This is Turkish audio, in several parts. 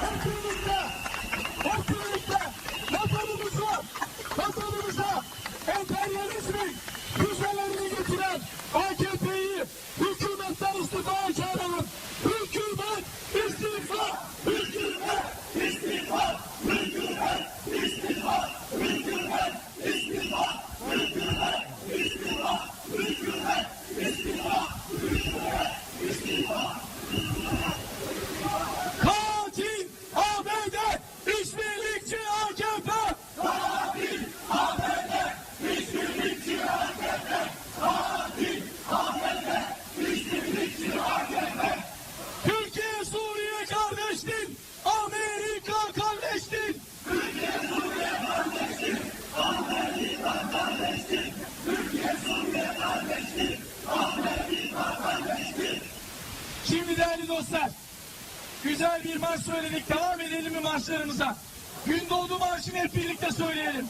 hep birlikte, hep birlikte vatanımıza, vatanımıza emperyalizmin füzelerini getiren AKP'yi hükümetten istifa çağıralım. Hükümet istifa, hükümet istifa, hükümet istifa, hükümet istifa, hükümet istifa, hükümet istifa, hükümet istifa. Dostlar, güzel bir marş söyledik. Devam edelim mi marşlarımıza? Gündoğdu Marşı'nı hep birlikte söyleyelim.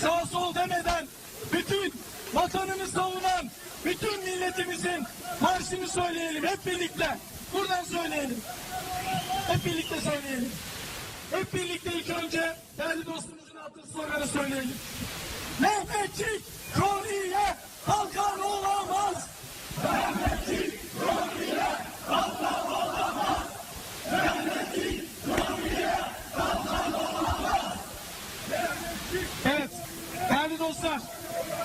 Sağ sol demeden bütün vatanını savunan bütün milletimizin marşını söyleyelim hep birlikte. Buradan söyleyelim. Hep birlikte söyleyelim. Hep birlikte ilk önce değerli dostumuzun attığı sloganı söyleyelim. Mehmetçik kroniye kalkan olamaz. Mehmetçik kroniye kalkan olamaz. Mehmetçik kroniye kalkan olamaz. Evet, dostlar,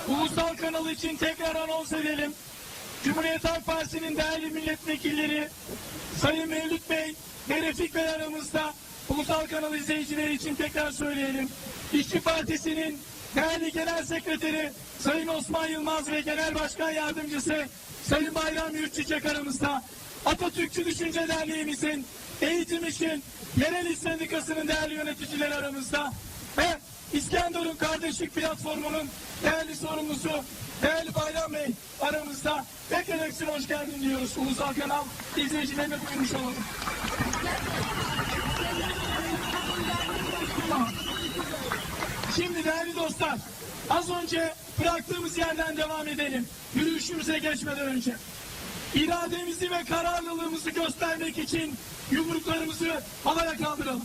Ulusal kanalı için tekrar anons edelim. Cumhuriyet Halk Partisi'nin değerli milletvekilleri Sayın Mevlüt Bey ve Refik Bey aramızda Ulusal kanalı izleyicileri için tekrar söyleyelim. İşçi Partisi'nin değerli genel sekreteri Sayın Osman Yılmaz ve genel başkan yardımcısı Sayın Bayram Yurtçiçek aramızda. Atatürkçü Düşünce Derneğimizin Eğitim İş'in Yerel İş Sendikası'nın değerli yöneticileri aramızda ve İskenderun Kardeşlik Platformu'nun değerli sorumlusu değerli Bayram Bey aramızda. Tekrar hepsine hoş geldin diyoruz. Ulusal Kanal izleyicilerine duyurmuş olalım. Şimdi değerli dostlar, az önce bıraktığımız yerden devam edelim. Yürüyüşümüze geçmeden önce. İrademizi ve kararlılığımızı göstermek için yumruklarımızı havaya kaldıralım.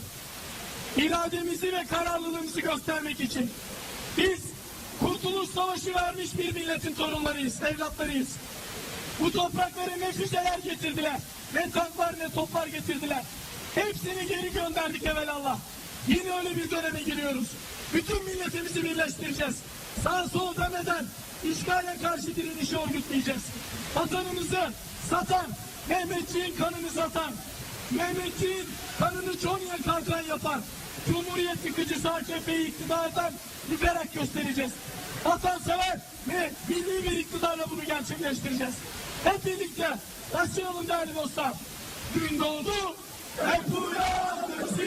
İrademizi ve kararlılığımızı göstermek için. Biz Kurtuluş Savaşı vermiş bir milletin torunlarıyız, evlatlarıyız. Bu topraklara ne füzeler getirdiler, ne tanklar ne toplar getirdiler. Hepsini geri gönderdik evelallah. Yine öyle bir döneme giriyoruz. Bütün milletimizi birleştireceğiz. Sağ sol demeden işgale karşı direnişi örgütleyeceğiz. Vatanımızı satan, Mehmetçiğin kanını satan, Mehmetçiğin kanını Çonya kalkan yapan, Cumhuriyet yıkıcısı AKP'yi iktidardan yıkarak göstereceğiz. Vatansever ve milli bir iktidarla bunu gerçekleştireceğiz. Hep birlikte başlayalım değerli dostlar. Gün doğdu, hep uyandık.